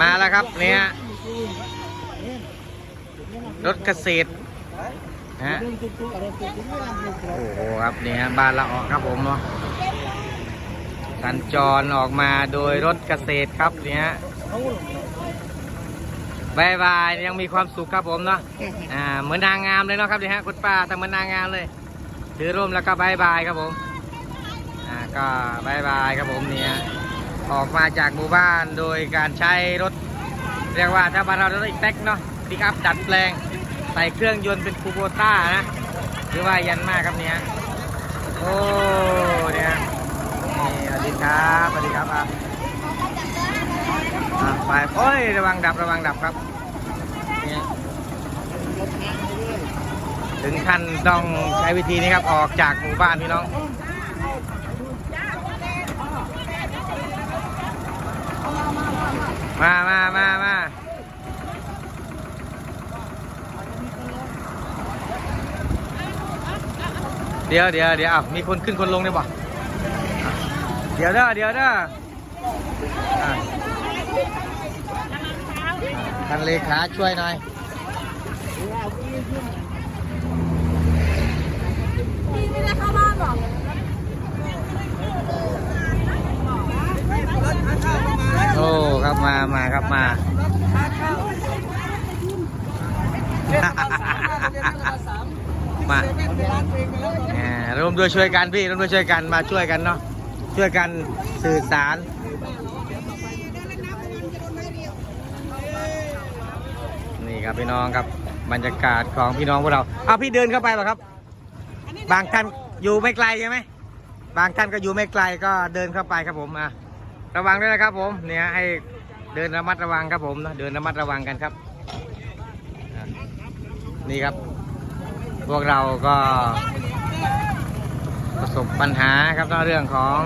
มาแล้วครับเนี่ยรถเกษตรฮะโอ้โหครับเนี่ฮะบ้านละออกครับผมเนาะสัญจรออกมาโดยรถเกษตรครับเนี่ยบายบายยังมีความสุขครับผมเนาะอ่าเหมือนนางงามเลยเนาะครับเนี่ยฮะคุณป้าทำเหมือนนางงามเลย ถือร่มแล้วก็บายบายครับผมอ่าก็บายบายครับผมเนี่ย ออกมาจากหมู่บ้านโดยการใช้รถ เรียกว่าถ้าบ้านเรารถอีกแท็กเนาะปิกอัพดัดแปลง ใส่เครื่องยนต์เป็นคูโบต้านะ หรือว่ายันมากครับเนี่ยโอ้เนี่ยนี่สวัสดีครับสวัสดีครับอะอะไปโอ้ยระวังดับระวังดับครับเนี่ยถึงขั้นต้องใช้วิธีนี้ครับออกจากหมู่บ้านพี่น้อง มามามามาเดี๋ยวเดี๋ยวเดี๋ยวอ้าวมีคนขึ้นคนลงได้บ่เดี๋ยวเด้อเดี๋ยวเด้ออะท่านเลขาช่วยหน่อย พี่ไม่ได้เข้าบ้านหรอก โอ้ครับมามาครับมามาร่วมด้วยช่วยกันพี่ร่วมด้วยช่วยกันมาช่วยกันเนาะช่วยกันสื่อสารนี่ครับพี่น้องครับบรรยากาศของพี่น้องพวกเราเอาพี่เดินเข้าไปหรอครับ บางท่านอยู่ไม่ไกลใช่ไหมบางท่านก็อยู่ไม่ไกลก็เดินเข้าไปครับผมอะ ระวังด้วยนะครับ ผมเนี่ยให้เดินระมัดระวังครับผมนะเดินระมัดระวังกันครับ นี่ครับ พวกเราก็ประสบปัญหาครับเรื่องของ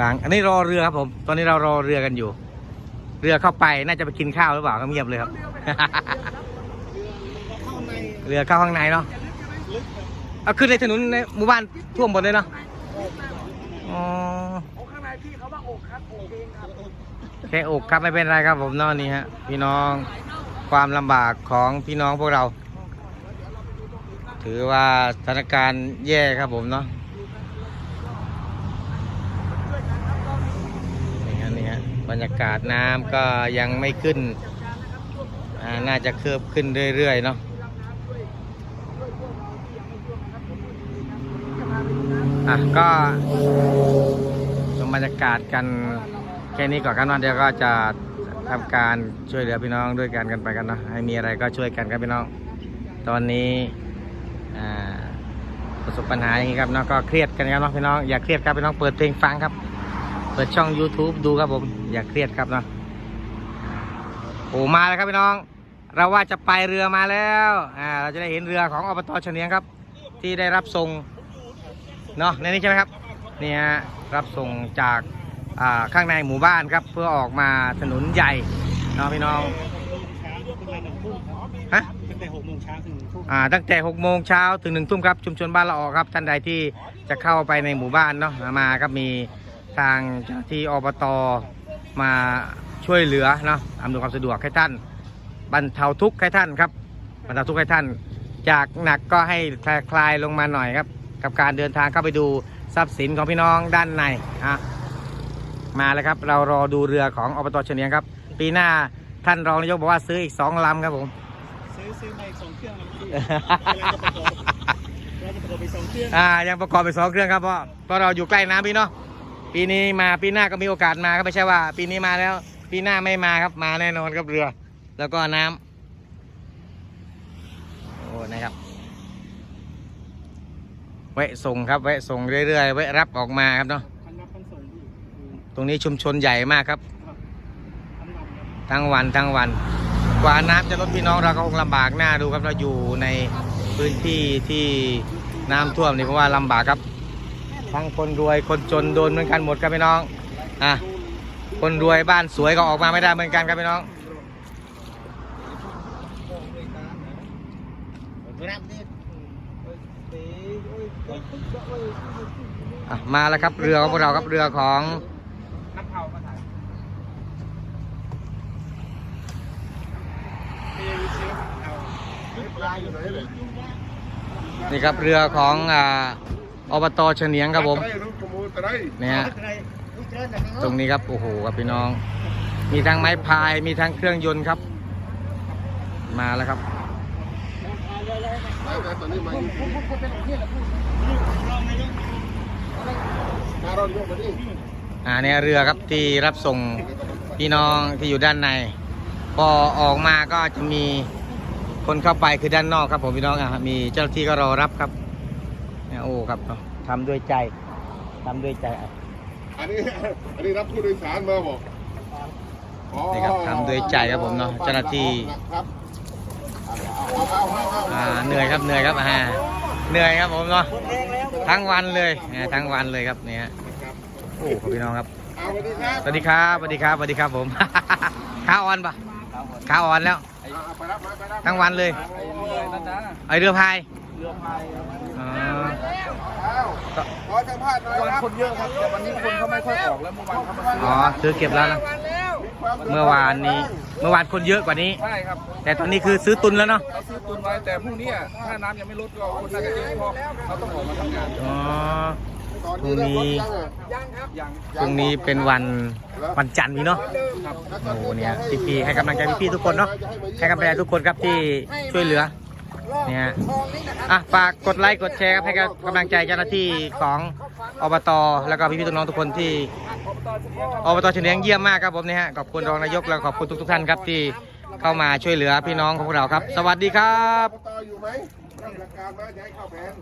บางอันนี้รอเรือครับผม ตอนนี้เรารอเรือกันอยู่ เรือเข้าไปน่าจะไปกินข้าวหรือเปล่าก็เงียบเลยครับ เรือเข้าข้างในเนาะเอาขึ้นในถนนในหมู่บ้านท่วมหมดเลยเนาะอ๋อแค่อกครับไม่เป็นไรครับผมเนอนนี่ฮะพี่น้องความลำบากของพี่น้องพวกเรา ถือว่าสถานการณ์แย่ครับผมเนาะนี่ฮะนี่ฮะบรรยากาศน้ำก็ยังไม่ขึ้นน่าจะเคืบขึ้นเรื่อยๆเนาะ อะก็ชมบรรยากาศกันแค่นี้ก่อนกันเนอะเดี๋ยวก็จะทำการช่วยเหลือพี่น้องด้วยกันกันไปกันเนาะให้มีอะไรก็ช่วยกันครับพี่น้อง ตอนนี้ประสบปัญหาอย่างนี้ครับเนาะก็เครียดกันครับเนาะพี่น้องอย่าเครียดครับพี่น้องเปิดเพลงฟังครับ เปิดช่อง YouTube ดูครับผมอย่าเครียดครับเนาะโอ้มาแล้วครับพี่น้อง เราว่าจะไปเรือมาแล้วอ่าเราจะได้เห็นเรือของอบตเฉนียงครับ ที่ได้รับส่ง เนาะในนี้ใช่ไหมครับนี่ฮะรับส่งจากอ่าข้างในหมู่บ้านครับเพื่อออกมาถนนใหญ่เนาะพี่น้องฮะตั้งแต่หกโมงเช้าถึงหนึ่งทุ่มอ่าตั้งแต่6โมงเช้าถึง1ทุ่มครับชุมชนบ้านละออครับท่านใดที่จะเข้าไปในหมู่บ้านเนาะมาครับมีทางเจ้าหน้าที่อบตมาช่วยเหลือเนาะอำนวยความสะดวกให้ท่านบรรเทาทุกข์ให้ท่านครับบรรเทาทุกข์ให้ท่าน จากหนักก็ให้คลายคลายลงมาหน่อยครับ กับการเดินทางเข้าไปดูทรัพย์สินของพี่น้องด้านในอะมาแล้วครับ เรารอดูเรือของอบตเฉนียงครับ ปีหน้าท่านรองนายกบอกว่าซื้ออีกสองลำครับผม ซื้อซื้อมาอีกสองเครื่องแล้วพี่เราจะประกอบเราจะประกอบไปสองเครื่องอ่ายังประกอบไปสองเครื่องครับเพราะเพราะเราอยู่ใกล้น้ำพี่เนาะปีนี้มาปีหน้าก็มีโอกาสมาครับไม่ใช่ว่า ปีนี้มาแล้ว ปีหน้าไม่มาครับมาแน่นอนครับเรือ แล้วก็น้ำโอ้นะครับ แวะส่งครับแวะส่งเรื่อยๆแวะรับออกมาครับเนาะพันรับพันส่งที่อืมตรงนี้ชุมชนใหญ่มากครับ ทั้งวันครับทั้งวันทั้งวัน กว่าน้ำจะลดพี่น้องเราก็คงลำบากหน้าดูครับเราอยู่ในพื้นที่ที่น้ำท่วมนี่เพราะว่าลำบากครับ ทั้งคนรวยคนจนโดนเหมือนกันหมดครับพี่น้องอะคนรวยบ้านสวยก็ออกมาไม่ได้เหมือนกันครับพี่น้องรับนี่ อะมาแล้วครับเรือของพวกเราครับเรือของนักข่าวมาถ่ายมีเชื้อเอานี่ครับเรือของอ่าอบตเฉนียงครับผมเนี่ยฮะตรงนี้ครับโอ้โหครับพี่น้อง มีทั้งไม้พายมีทั้งเครื่องยนต์ครับ มาแล้วครับ อ่าเนี่ยเรือครับที่รับส่งพี่น้องที่อยู่ด้านใน พอออกมาก็จะมีคนเข้าไปคือด้านนอกครับผมพี่น้องอะมีเจ้าหน้าที่ก็รอรับครับเนี่ยโอ้ครับทำด้วยใจทำด้วยใจอะอันนี้อันนี้รับผู้โดยสารมาบอกอ๋อนี่ครับทำด้วยใจครับผมเนาะเจ้าหน้าที่ครับเอาเอาเอาเอาอ่าเหนื่อยครับเหนื่อยครับอ่าเหนื่อยครับผมเนาะทั้งวันเลยเนี่ยทั้งวันเลยครับเนี่ยโอ้ครับพี่น้องครับเอาไปดีครับสวัสดีครับสวัสดีครับสวัสดีครับผมขาอ่อนปะขาอ่อนแล้วเอาไปรับมาไปรับทั้งวันเลยนะจ๊ะไอเรือพายเรือพายอ๋อเอาขอสัมภาษณ์หน่อยวันครับคนเยอะครับแต่วันนี้คนเขาไม่ค่อยออกแล้วเมื่อวานเขามาซื้ออ๋อซื้อเก็บแล้วนะ เมื่อวานนี้ เมื่อวานคนเยอะกว่านี้ ใช่ครับแต่ตอนนี้คือซื้อตุนแล้วเนาะเขาซื้อตุนไว้แต่พรุ่งนี้อะถ้าน้ำยังไม่ลดก็คนน่าจะเยอะเพราะเขาต้องออกมาทำงานอ๋อตอนนี้เริ่มลดยังอะยังพรุ่งนี้เป็นวันวันจันทร์นี่เนาะโอ้โหเนี่ยพี่ๆให้กำลังใจพี่ๆทุกคนเนาะ ให้กำลังใจทุกคนครับที่ช่วยเหลือ เนี่ยอะฝากกดไลค์กดแชร์ครับให้กำลังใจเจ้าหน้าที่ของอบต แล้วก็พี่ๆน้องๆทุกคนที่อบตเฉลียงเยี่ยมมากครับผมเนี่ยฮะขอบคุณรองนายกและขอบคุณทุกๆท่านครับที่เข้ามาช่วยเหลือพี่น้องของพวกเราครับ สวัสดีครับ ตออยู่ไหมเริ่มหลักการมาจะให้เข้าแผน